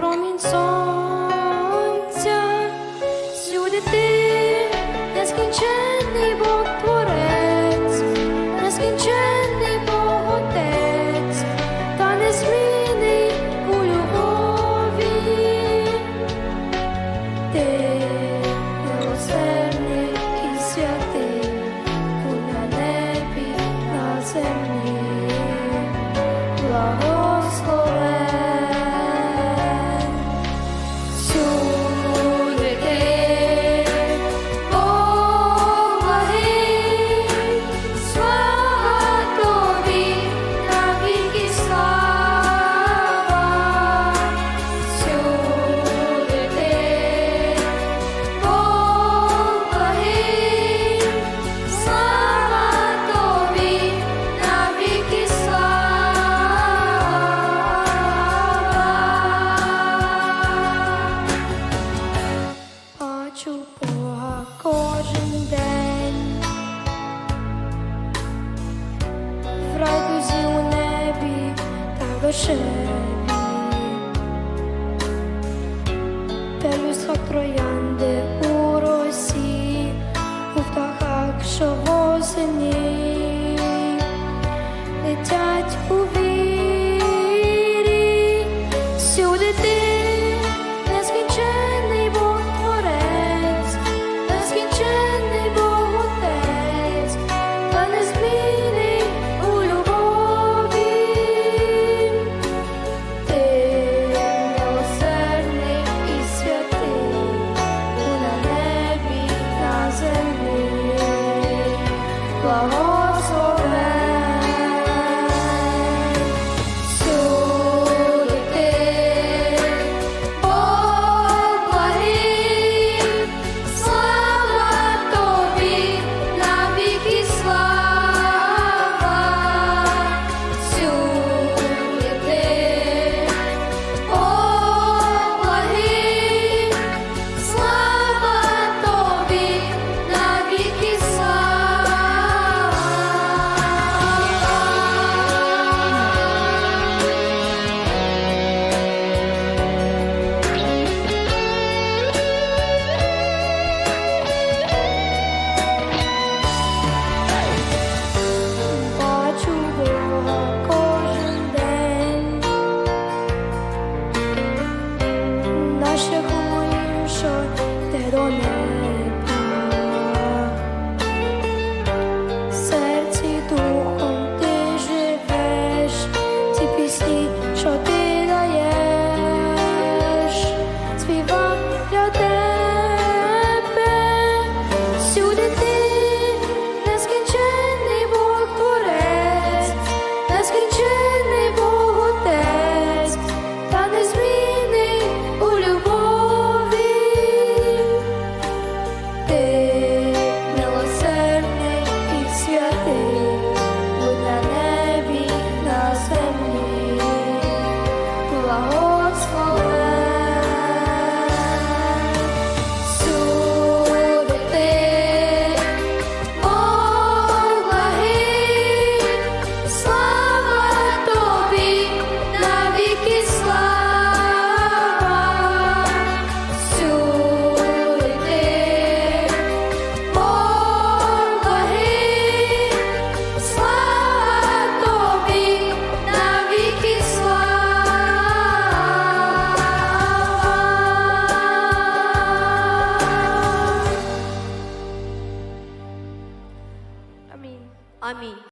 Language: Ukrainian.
промінь сонця, сюди ти нескінченний Бог творець, нескінченний Бог Отець, та не зміни у любові. Ти та